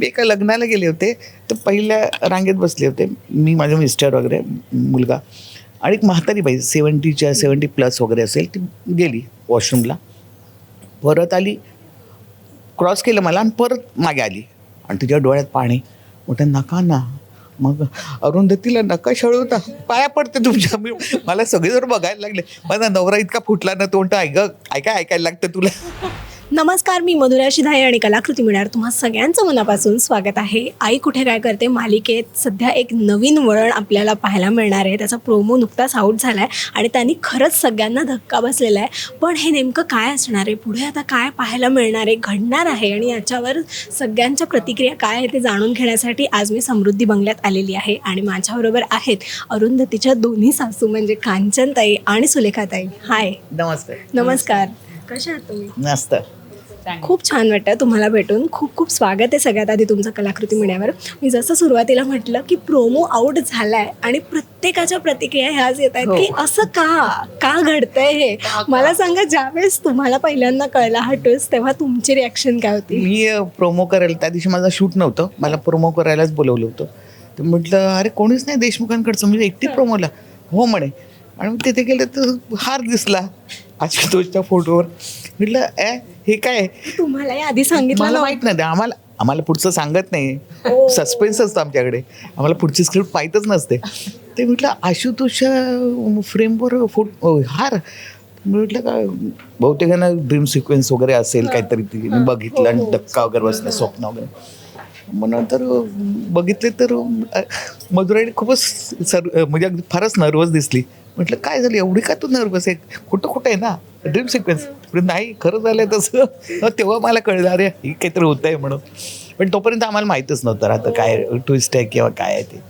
मी एका लग्नाला गेले होते तर पहिल्या रांगेत बसले होते. मी माझे मिस्टर वगैरे मुलगा आणि एक म्हातारी बाई सेवन्टीच्या सेवन्टी प्लस वगैरे असेल ती गेली वॉशरूमला. परत आली क्रॉस केलं मला आणि परत मागे आली. आणि तिच्या डोळ्यात पाणी. मोठं नका ना. मग अरुंधतीला नका शळवता पाया पडते तुमच्या. मी मला सगळेजण बघायला लागले माझा नवरा इतका फुटला ना तो म्हणतो ऐक ऐका ऐकायला लागतं तुला. नमस्कार मी मधुरा शिधाळे आणि कलाकृती मिळणार तुम्हा सगळ्यांचं मनापासून स्वागत आहे. आई कुठे काय करते मालिकेत सध्या एक नवीन वळण आपल्याला पाहायला मिळणार आहे. त्याचा प्रोमो नुकताच आऊट झाला आहे आणि त्यांनी खरंच सगळ्यांना धक्का बसलेला आहे. पण हे नेमकं काय असणार आहे? पुढे आता काय पाहायला मिळणार आहे? घडणार आहे? आणि याच्यावर सगळ्यांच्या प्रतिक्रिया काय आहे ते जाणून घेण्यासाठी आज मी समृद्धी बंगल्यात आलेली आहे. आणि माझ्याबरोबर आहेत अरुंधतीच्या दोन्ही सासू म्हणजे कांचनताई आणि सुलेखाताई. हाय नमस्ते नमस्कार. कशा आहात तुम्ही? नसतं खूप छान वाटतं तुम्हाला भेटून. खूप खूप स्वागत आहे सगळ्यात आधी तुमचं कलाकृती मिळण्यावर मी जसं सुरुवातीला म्हटलं की प्रोमो आऊट झालाय आणि प्रत्येकाच्या प्रतिक्रिया ह्याच येत आहेत हो. की असं का? का घडतंय हे? मला सांगा ज्यावेळेस तुम्हाला पहिल्यांदा कळला हा ट्विस्ट तेव्हा तुमची रिॲक्शन काय होती? मी प्रोमो करायला त्या दिवशी माझा शूट नव्हतं. मला प्रोमो करायलाच बोलवलं होतं. तर म्हटलं अरे कोणीच नाही देशमुखांकडचं म्हणजे एकटी प्रोमोला हो म्हणे. आणि मग तिथे गेलं तर हार दिसला. आशुतोषच्या फोटोवर. म्हटलं ए हे काय तुम्हाला आधी सांगितलं मला? माहीत नाही आम्हाला आम्हाला पुढचं सांगत. नाही. सस्पेन्स असतं आमच्याकडे. आम्हाला पुढची स्क्रिप्ट माहीतच नसते. ते म्हटलं आशुतोषच्या फ्रेमवर फोट हार. म्हटलं का बहुतेकांना ड्रीम सिक्वेन्स वगैरे असेल काहीतरी ती. मी बघितलं आणि धक्का वगैरे बसलं स्वप्न वगैरे. मग नंतर बघितले तर मधुराईने खूपच सर म्हणजे अगदी फारच नर्वस दिसली. म्हटलं काय झालं? एवढी का तू नर्वस आहे? खोटं खोटं आहे ना? ड्रीम सिक्वेन्स नाही खरं झालं तसं. तेव्हा मला कळलं अरे ही काहीतरी होत आहे म्हणून. पण तोपर्यंत आम्हाला माहीतच नव्हतं आता काय ट्विस्ट आहे किंवा काय आहे ते.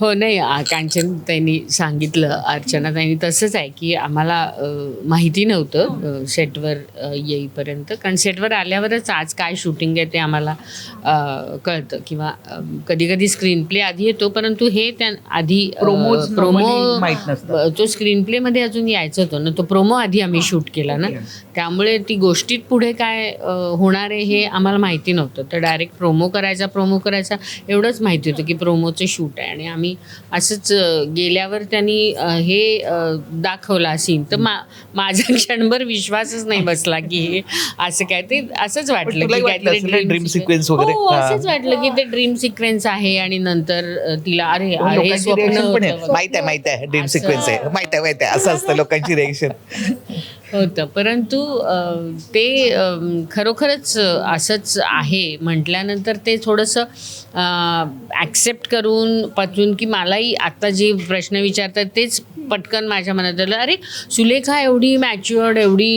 हो नाही कांचन त्यांनी सांगितलं अर्चना त्यांनी तसंच आहे की आम्हाला माहिती नव्हतं अ, सेटवर येईपर्यंत. कारण सेटवर आल्यावरच आज काय शूटिंग आहे ते आम्हाला कळतं. किंवा कधी कधी स्क्रीन प्ले आधी येतो परंतु हे त्या आधी प्रोमो नसतात. तो स्क्रीन प्लेमध्ये अजून यायचं होतं ना तो प्रोमो आधी आम्ही शूट केला ना. त्यामुळे ती गोष्टीत पुढे काय होणार आहे हे आम्हाला माहिती नव्हतं. तर डायरेक्ट प्रोमो करायचा प्रोमो करायचा एवढंच माहिती होतं की प्रोमोचं शूट आहे. आणि आम्ही असंच गेल्यावर त्यांनी हे दाखवला सीन. तर मा माझा क्षणभर विश्वासच नाही बसला की हे असं काय. ते असंच वाटलं की dream sequence- sequence वगैरे? हो. असंच वाटलं की ते ड्रीम सिक्वेन्स आहे आणि नंतर तिला अरे अरे हे लोकांची स्वप्न. माहीत आहे माहीत आहे ड्रीम सिक्वेन्स आहे. माहीत आहे माहीत आहे. असं असतं लोकांची रिएक्शन होतं. परंतु ते खरोखरच असंच आहे. म्हटल्यानंतर ते थोडंसं ॲक्सेप्ट करून पचून की मलाही आत्ता जे प्रश्न विचारतात तेच पटकन माझ्या मनात आलं. अरे सुलेखा एवढी मॅच्युअर्ड एवढी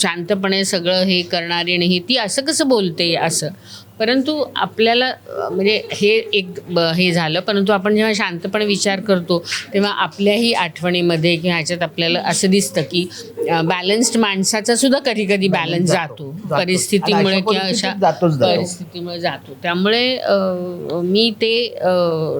शांतपणे सगळं हे करणारी नाही ती असं कसं बोलते असं? परंतु आपल्याला म्हणजे हे एक हे झालं परंतु आपण जेव्हा शांतपणे विचार करतो तेव्हा आपल्याही आठवणीमध्ये किंवा ह्याच्यात आपल्याला असं दिसतं की बॅलन्स्ड माणसाचा सुद्धा कधी कधी बॅलन्स जातो. परिस्थितीमुळे किंवा अशा. परिस्थितीमुळे जातो त्यामुळे मी ते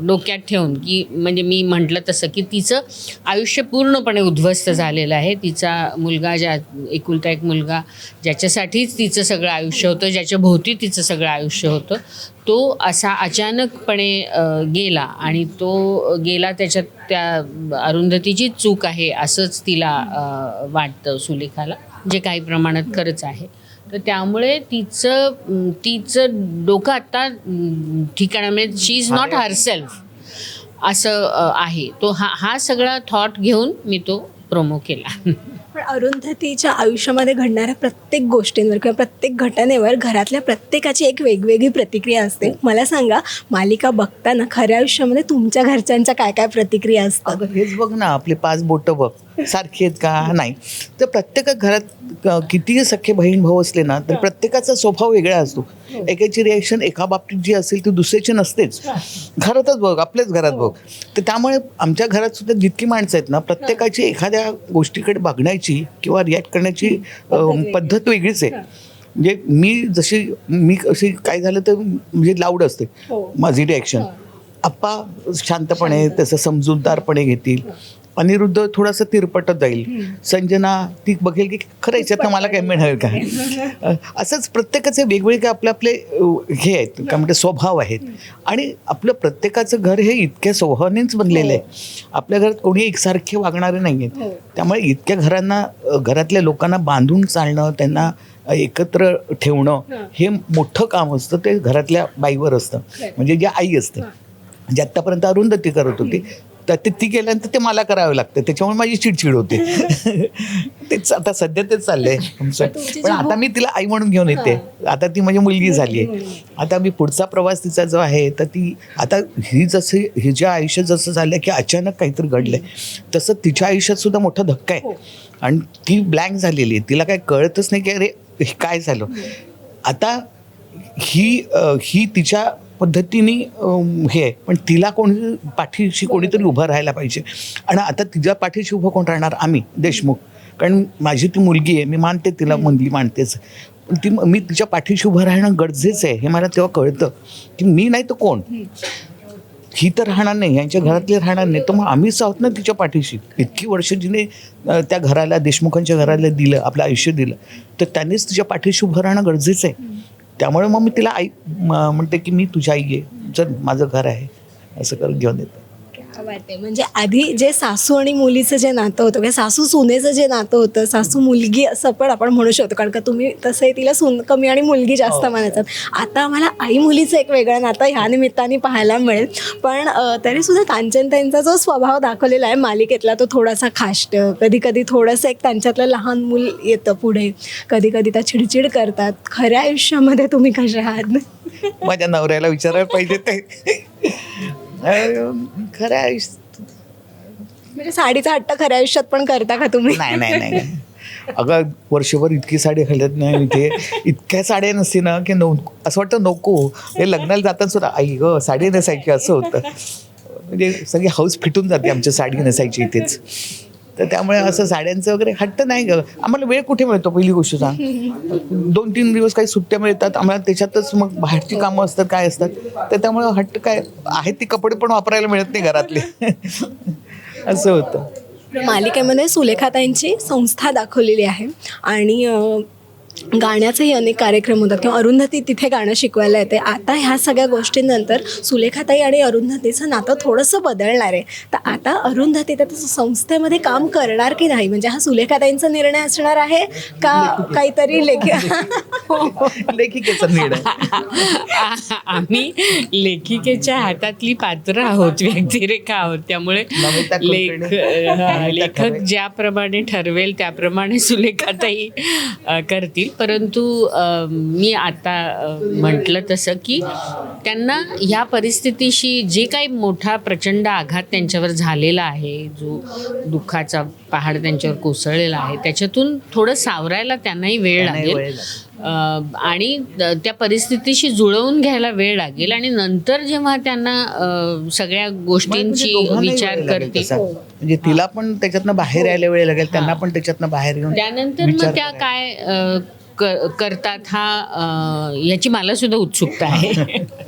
डोक्यात ठेवून की म्हणजे मी म्हटलं तसं की तिचं आयुष्य पूर्णपणे उद्ध्वस्त झालेलं आहे तिचा मुलगा ज्या एकुलता एक मुलगा ज्याच्यासाठीच तिचं सगळं आयुष्य होतं ज्याच्या भोवती तिचं सगळं आयुष्य होतं. तो असा अचानकपणे गेला आणि तो गेला त्याच्यात त्या अरुंधतीची चूक आहे असंच तिला वाटतं सुलेखाला जे काही प्रमाणात खरंच आहे. तर त्यामुळे तिचं तिचं डोकं आत्ता अं, ठिकाणा म्हणजे she is not her self असं आहे. तो हा हा सगळा थॉट घेऊन मी तो प्रोमो केला. पण अरुंधतीच्या आयुष्यामध्ये घडणाऱ्या प्रत्येक गोष्टींवर किंवा प्रत्येक घटनेवर घरातल्या प्रत्येकाची एक वेगवेगळी प्रतिक्रिया असते. मला सांगा मालिका बघताना खऱ्या आयुष्यामध्ये तुमच्या घरच्यांच्या काय काय प्रतिक्रिया असतात? हेच बघ ना आपले पाच बोटं बघ. सारखी आहेत का? नाही. तर प्रत्येक घरात कितीही सख्खे बहीण भाऊ असले ना तर प्रत्येकाचा स्वभाव वेगळा असतो. एकाची रिॲक्शन एका बाबतीत जी असेल ती दुसऱ्याची नसतेच. घरातच बघ आपल्याच घरात बघ. तर त्यामुळे आमच्या घरात सुद्धा जितकी माणसं आहेत ना प्रत्येकाची एखाद्या गोष्टीकडे बघण्याची किंवा रिॲक्ट करण्याची पद्धत वेगळीच आहे. म्हणजे मी जशी मी कशी काय झालं तर म्हणजे लाऊड असते. हो. माझी रिॲक्शन आप्पा शांतपणे त्याचं समजूतदारपणे घेतील. अनिरुद्ध थोडासा तिरपटत जाईल. संजना ती बघेल की खरं याच्यातनं मला काय मिळेल काय अ, असंच प्रत्येकाचे वेगवेगळे आपले आपले अ, हे आहेत काय म्हणते स्वभाव आहेत. आणि आपलं प्रत्येकाचं घर हे इतक्या स्वभावानेच बनलेलं आहे. आपल्या घरात कोणी एकसारखे वागणारे नाही आहेत त्यामुळे इतक्या घरांना घरातल्या लोकांना बांधून चालणं त्यांना एकत्र ठेवणं हे. मोठं काम असतं ते घरातल्या बाईवर असतं. म्हणजे जी आई असते. म्हणजे आत्तापर्यंत अरुंधती करत होती. तर ते ती केल्यानंतर ते मला करावं लागतं. त्याच्यामुळे माझी चिडचिड होते. तेच आता सध्या तेच चाललंय. पण आता मी तिला आई म्हणून घेऊन येते. आता ती माझी मुलगी झाली. आहे आता मी पुढचा प्रवास तिचा जो आहे तर ती आता ही जसं हिच्या आयुष्यात जसं झालं की अचानक काहीतरी घडलंय. तसं तिच्या आयुष्यात सुद्धा मोठा धक्का आहे. आणि ती ब्लँक झालेली आहे. तिला काय कळतच नाही की अरे हे काय झालं? आता ही ही तिच्या पद्धतीने हे आहे. पण तिला कोणी पाठीशी कोणीतरी उभं राहायला पाहिजे. आणि आता तिच्या पाठीशी उभं कोण राहणार? आम्ही देशमुख. कारण माझी ती मुलगी आहे मी मानते तिला मुलगी मानतेच. पण ती मी तिच्या पाठीशी उभं राहणं गरजेचं आहे हे मला तेव्हा कळतं. की मी नाही तर कोण? ही तर राहणार नाही यांच्या घरातले राहणार नाही. तर मग आम्हीच आहोत ना तिच्या पाठीशी. इतकी वर्ष जिने त्या घराला देशमुखांच्या घराला दिलं आपलं आयुष्य दिलं. तर त्यांनीच तिच्या पाठीशी उभं राहणं गरजेचं आहे. त्यामुळे मग मी तिला आई म्हणते की मी तुझ्या आई आहे. चल माझं घर आहे. असं करून घेऊन येतं. आहे. म्हणजे आधी जे सासू आणि मुलीचं जे नातं होतं किंवा सासू सुनेचं जे नातं होतं सासू मुलगी असं पण आपण म्हणू शकतो. कारण का तुम्ही तसंही तिला सून कमी आणि मुलगी जास्त मानायचं आता आम्हाला आई मुलीचं एक वेगळं नातं ह्या निमित्ताने पाहायला मिळेल. पण अं, तरी सुद्धा कांचन त्यांचा जो स्वभाव दाखवलेला आहे मालिकेतला तो थोडासा खाष्ट. कधी कधी थोडंसं एक त्यांच्यातलं लहान मूल येतं पुढे. कधी कधी त्या चिडचिड करतात. खऱ्या आयुष्यामध्ये तुम्ही कसे आहात? माझ्या नवऱ्याला विचारायला पाहिजे ते. खरं आयुष्य म्हणजे साडीचा हट्ट खऱ्या आयुष्यात पण करता का तुम्ही? नाही नाही नाही नाही. अगं वर्षभर इतकी साडी घालत नाही इथे इतक्या साड्या नसते ना की नो असं वाटतं नको. हे लग्नाला जाताना सुद्धा आई ग साडी नेसायची असं होतं. म्हणजे सगळी हाऊस फिटून जाते आमच्या साडी नेसायची इथेच. तर त्यामुळे असं साड्यांचं वगैरे हट्ट नाही ग. आम्हाला वेळ कुठे मिळतो पहिली गोष्ट सांग. दोन तीन दिवस काही सुट्ट्या मिळतात आम्हाला त्याच्यातच मग बाहेरची कामं असतात काय असतात. तर त्यामुळे हट्ट काय आहेत ती कपडे पण वापरायला मिळत नाही घरातले. असं होतं. मालिकेमध्ये सुलेखाताईंची संस्था दाखवलेली आहे. आणि गाण्याचेही अनेक कार्यक्रम होतात किंवा अरुंधती तिथे गाणं शिकवायला येते. आता ह्या सगळ्या गोष्टींनंतर सुलेखाताई आणि अरुंधतीचं नातं थोडंसं बदलणार आहे. तर आता अरुंधती त्या संस्थेमध्ये काम करणार की नाही? म्हणजे हा सुलेखाताईंचा निर्णय असणार आहे का काहीतरी लेख लेखिकेचा निर्णय. आम्ही लेखिकेच्या हातातली पात्र आहोत व्यक्तिरेखा आहोत. त्यामुळे लेख. हा, लेखक. ज्याप्रमाणे ठरवेल त्याप्रमाणे सुलेखाताई अ, करतील परंतु मी आता म्हटलं तसं की त्यांना ह्या परिस्थितीशी जे काही मोठा प्रचंड आघात त्यांच्यावर झालेला आहे जो दुःखाचा पहाड त्यांच्यावर कोसळलेला आहे त्याच्यातून थोडं सावरायला त्यांनाही वेळ लागेल. आणि त्या परिस्थितीशी जुळवून घ्यायला वेळ लागेल आणि नंतर जेव्हा त्यांना सगळ्या गोष्टींची म्हणजे विचार तसा. म्हणजे तिला पण त्याच्यातनं बाहेर यायला वेळ लागेल त्यांना पण त्याच्यातनं बाहेर येऊन त्यानंतर मग त्या. काय करतात हा याची मला सुद्धा उत्सुकता आहे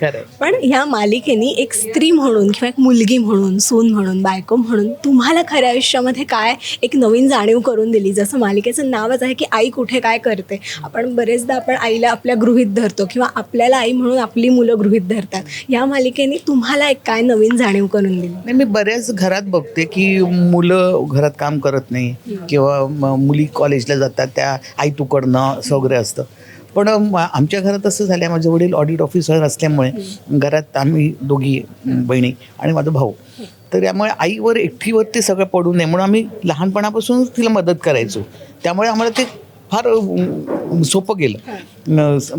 खरंय. पण ह्या मालिकेनी एक स्त्री म्हणून किंवा एक मुलगी म्हणून सून म्हणून बायको म्हणून तुम्हाला खऱ्या आयुष्यामध्ये काय एक नवीन जाणीव करून दिली? जसं मालिकेचं नावच आहे की आई कुठे काय करते? आपण बरेचदा आपण आईला आपल्या गृहीत धरतो किंवा आपल्याला आई म्हणून आपली मुलं गृहीत धरतात. या मालिकेने तुम्हाला एक काय नवीन जाणीव करून दिली? नाही मी बऱ्याच घरात बघते की मुलं घरात काम करत नाही. किंवा मुली कॉलेजला जातात त्या आई तू करणं असं वगैरे असतं. पण आमच्या घरात असं झालं आहे माझे वडील ऑडिट ऑफिसर असल्यामुळे घरात आम्ही दोघी बहिणी आणि माझा भाऊ. तर त्यामुळे आईवर एकटीवर ते सगळं पडू नये म्हणून आम्ही लहानपणापासूनच तिला मदत करायचो. त्यामुळे आम्हाला ते फार सोपं गेलं.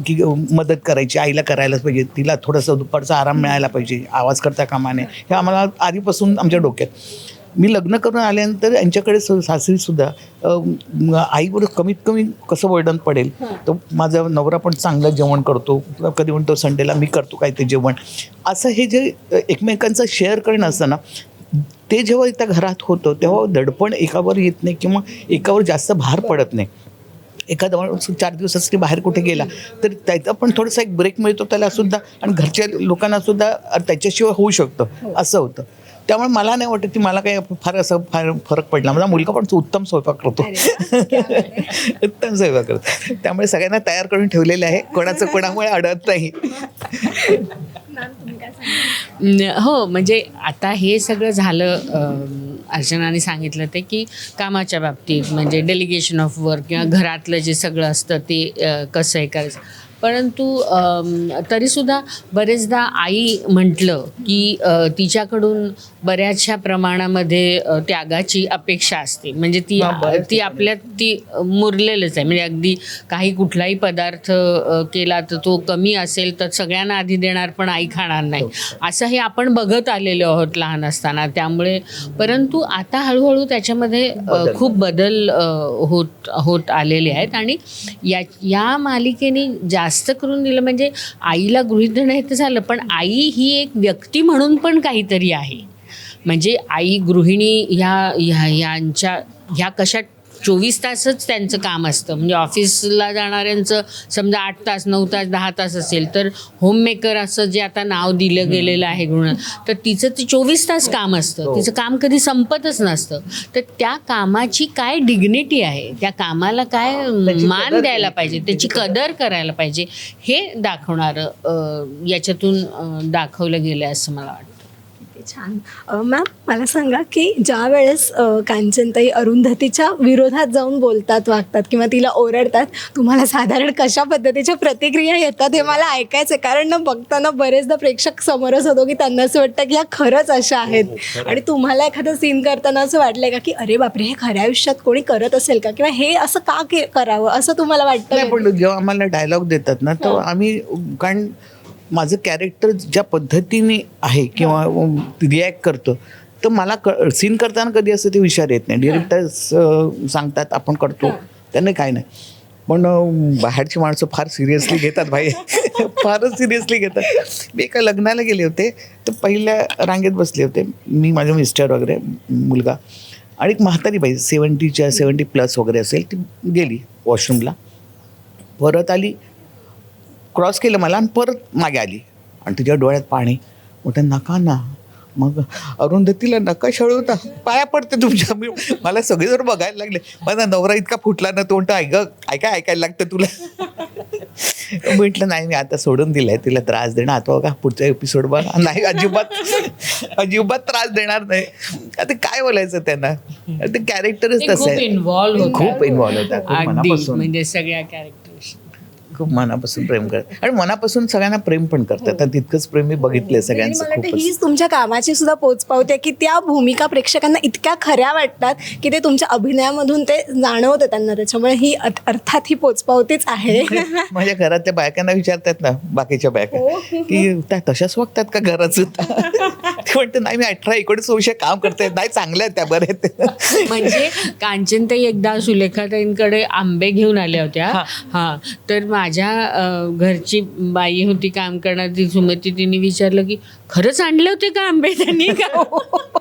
की मदत करायची आईला करायलाच पाहिजे तिला थोडंसं दुपारचा आराम मिळायला पाहिजे आवाज करता कामा नये हे आम्हाला आधीपासून आमच्या डोक्यात. मी लग्न करून आल्यानंतर यांच्याकडे स- सासरीसुद्धा आईवर कमीत कमी कसं वर्णन पडेल? तर माझा नवरा पण चांगलं जेवण करतो. कधी म्हणतो संडेला मी करतो काय ते जेवण. असं हे जे एकमेकांचं शेअर करणं असतं ना ते जेव्हा त्या घरात होतं तेव्हा दडपण एकावर येत नाही किंवा एकावर जास्त भार पडत नाही. एखादा माणूस चार दिवसासाठी बाहेर कुठे गेला तर त्याचा पण थोडासा एक ब्रेक मिळतो त्याला सुद्धा आणि घरच्या लोकांना सुद्धा त्याच्याशिवाय होऊ शकतं. असं होतं. त्यामुळे मला नाही वाटत की मला काही फार असं फार फरक पडला माझा मुलगा पण तो उत्तम स्वयंपाक करतो. उत्तम स्वयंपाक करतो. त्यामुळे सगळ्यांना तयार करून ठेवलेले आहे. कोणाचं कोणामुळे अडत नाही. न- हो म्हणजे आता हे सगळं झालं अर्चनाने सांगितलं ते की कामाच्या बाबतीत म्हणजे डेलिगेशन ऑफ वर्क किंवा घरातलं जे सगळं असतं ते कसं हे करायचं परंतु तरीसुद्धा बरेचदा आई म्हटलं की तिच्याकडून बऱ्याचशा प्रमाणामध्ये त्यागाची अपेक्षा असते. म्हणजे ती ती आपल्यात ती मुरलेलंच आहे. म्हणजे अगदी काही कुठलाही पदार्थ केला तर तो कमी असेल तर सगळ्यांना आधी देणार पण आई खाणार नाही. असं हे आपण बघत आलेलो आहोत लहान असताना. त्यामुळे परंतु आता हळूहळू त्याच्यामध्ये. खूप बदल होत होत आलेले आहेत. आणि या या मालिकेने जास्त जास्त करून दिलं. म्हणजे आईला गृहित धरणं हे तर झालं पण आई ही एक व्यक्ती म्हणून पण काहीतरी आहे. म्हणजे आई गृहिणी ह्या ह्या ह्यांच्या ह्या कशा चोवीस तासच त्यांचं काम असतं. म्हणजे ऑफिसला जाणाऱ्यांचं समजा आठ तास नऊ तास दहा तास असेल तर होममेकर असं जे आता नाव दिलं गेलेलं आहे गृह तर तिचं ते चोवीस तास काम असतं. हो. तिचं काम कधी संपतच नसतं. तर त्या कामाची काय डिग्निटी आहे? त्या कामाला काय मान द्यायला पाहिजे. त्याची कदर करायला पाहिजे? हे दाखवणारं याच्यातून दाखवलं गेलं आहे असं मला वाटतं. किती छान. मॅम मला सांगा की ज्या वेळेस कांचनताई अरुंधतीच्या विरोधात जाऊन बोलतात वागतात किंवा तिला ओरडतात तुम्हाला साधारण कशा पद्धतीच्या प्रतिक्रिया येतात हे मला ऐकायचं आहे कारण ना बघताना बरेचदा प्रेक्षक समोरच होतो की त्यांना असं वाटतं की ह्या खरंच अशा आहेत. आणि तुम्हाला एखादं सीन करताना असं वाटलंय का की अरे बापरे हे खऱ्या आयुष्यात कोणी करत असेल का? किंवा हे असं का करावं? असं तुम्हाला वाटतं पण जेव्हा आम्हाला डायलॉग देतात ना तेव्हा आम्ही कारण माझं कॅरेक्टर ज्या पद्धतीने आहे किंवा रिॲक्ट करतो तर मला क सीन करताना कधी असं ते विचार येत नाही. डिरेक्टर सांगतात आपण करतो. त्यांना काय नाही. पण बाहेरची माणसं फार सिरियसली घेतात भाई फारच सिरियसली घेतात. मी एका लग्नाला गेले होते तर पहिल्या रांगेत बसले होते. मी माझे मिस्टर वगैरे मुलगा. आणि एक म्हातारी बाई सेवन्टीच्या सेवन्टी प्लस वगैरे असेल ती गेली वॉशरूमला परत आली क्रॉस केलं मला आणि परत मागे आली. आणि तिच्या डोळ्यात पाणी. मोठं नका ना. मग अरुंधतीला नका शळवता. पाया पडते तुमच्या. मी मला सगळेजण बघायला लागले. माझा नवरा इतका फुटला ना तो म्हणतो ऐक ऐका ऐकायला लागतं तुला? म्हटलं नाही मी आता सोडून दिलंय. तिला त्रास देणार. आता बघा पुढचा एपिसोड बघा. नाही अजिबात अजिबात त्रास देणार नाही. आता काय बोलायचं त्यांना? ते कॅरेक्टरच तसं खूप आहे इन्व्हॉल्व्ह होतात. म्हणजे सगळ्या कॅरेक्टर्स खूप मनापासून प्रेम करतात आणि मनापासून सगळ्यांना प्रेम पण करतात. आणि तितकंच प्रेम मी बघितलंय आणि सगळ्यांचं हीच तुमच्या कामाची सुद्धा पोचपावते की त्या भूमिका प्रेक्षकांना इतक्या खऱ्या वाटतात की ते तुमच्या अभिनयामधून ते जाणवतं त्यांना. त्याच्यामुळे ही अर्थात ही पोचपावतीच आहे. माझ्या घरातल्या बायकांना विचारतात ना बाकीच्या बायका की त्या तशाच वागतात का घरात सुद्धा? ते म्हणते नाही मी अठरा एकोणीस वर्ष काम करते. नाही चांगल्या आहेत त्या बऱ्या आहेत म्हणजे कांचनताई एकदा सुलेखाताईंकडे आंबे घेऊन आल्या होत्या. हा. हा. तर माझ्या घरची बाई होती काम करणारी सुमती तिने विचारलं की खरंच आणले होते का आंबे त्यांनी? हो. का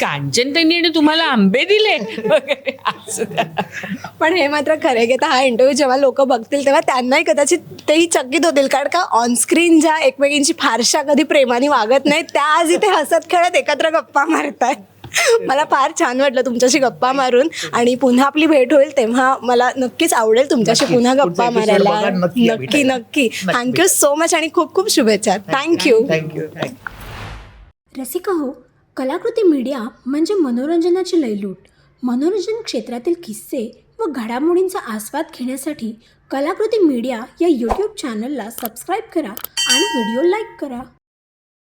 कांचनताईंनी तुम्हाला आंबे दिले? पण हे मात्र खरे आहे की आता हा इंटरव्ह्यू जेव्हा लोक बघतील तेव्हा त्यांनाही कदाचित तेही चकित होतील. कारण का ऑनस्क्रीन ज्या एकमेकींची फारशा कधी प्रेमाने वागत नाही त्या आज इथे हसत खेळत एकत्र गप्पा मारतायत. मला फार छान वाटलं तुमच्याशी गप्पा मारून आणि पुन्हा आपली भेट होईल तेव्हा मला नक्कीच आवडेल तुमच्याशी. पुन्हा गप्पा मारायला. नक्की नक्की थँक्यू सो मच आणि खूप खूप शुभेच्छा. थँक्यू थँक्यू थँक्यू रसिका हो कलाकृती मीडिया म्हणजे मनोरंजनाची लयलूट. मनोरंजन क्षेत्रातील किस्से व घडामोडींचा आस्वाद घेण्यासाठी कलाकृती मीडिया या यूट्यूब चॅनलला सबस्क्राईब करा आणि व्हिडिओ लाईक करा.